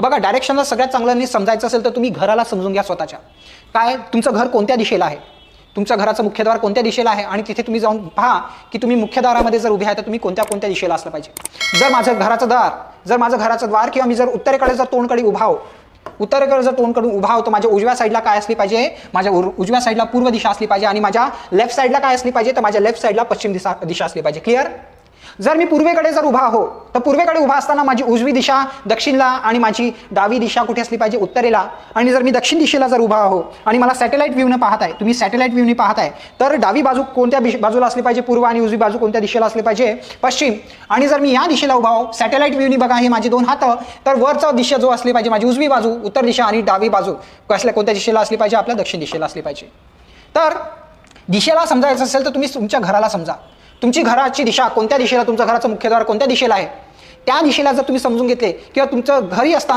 बघा डायरेक्शनला सगळ्यात चांगलं नीट समजायचं असेल तर तुम्ही घराला समजून घ्या स्वतःच्या. काय? तुमचं घर कोणत्या दिशेला आहे? तुमच्या घराचं मुख्यद्वार कोणत्या दिशेला आहे? आणि तिथे तुम्ही जाऊन पहा की तुम्ही मुख्यद्वारामध्ये जर उभे आहे तर तुम्ही कोणत्या कोणत्या दिशेला असलं पाहिजे. जर माझं घराचं दार जर माझं घराचं द्वार किंवा मी जर उत्तरेकडे जर तोंडकडे उभा हो उत्तरेकडे जर तोंडकडून उभा होतो माझ्या उजव्या साईडला काय असली पाहिजे? माझ्या उर- उजव्या साईडला पूर्व दिशा असली पाहिजे आणि माझ्या लेफ्ट साईडला काय असली पाहिजे? तर माझ्या लेफ्ट साईडला पश्चिम दिशा दिशा असली पाहिजे. क्लिअर जर मी पूर्वेकडे जर उभा हो तर पूर्वेकडे उभा असताना माझी उजवी दिशा दक्षिणला आणि माझी डावी दिशा कुठे असली पाहिजे? उत्तरेला. आणि जर मी दक्षिण दिशेला जर उभा आहो आणि मला सॅटेलाईट व्ह्यूनं पाहत आहे तुम्ही सॅटेलाईट व्ह्यूने पाहत आहे तर डावी बाजू कोणत्या बाजूला असली पाहिजे? पूर्व आणि उजवी बाजू कोणत्या दिशेला असली पाहिजे? पश्चिम. आणि जर मी या दिशेला उभा हो सॅटेलाईट व्ह्यूनी बघा हे माझे दोन हात तर वरचा दिशा जो असली पाहिजे माझी उजवी बाजू उत्तर दिशा आणि डावी बाजू कसल्या कोणत्या दिशेला असली पाहिजे? आपल्या दक्षिण दिशेला असली पाहिजे. तर दिशेला समजायचं असेल तर तुम्ही तुमच्या घराला समजा. तुमची घराची दिशा कोणत्या दिशेला? तुमचं घराचं मुख्यद्वार कोणत्या दिशेला आहे? त्या दिशेला जर तुम्ही समजून घेतले किंवा तुमचं घरी असताना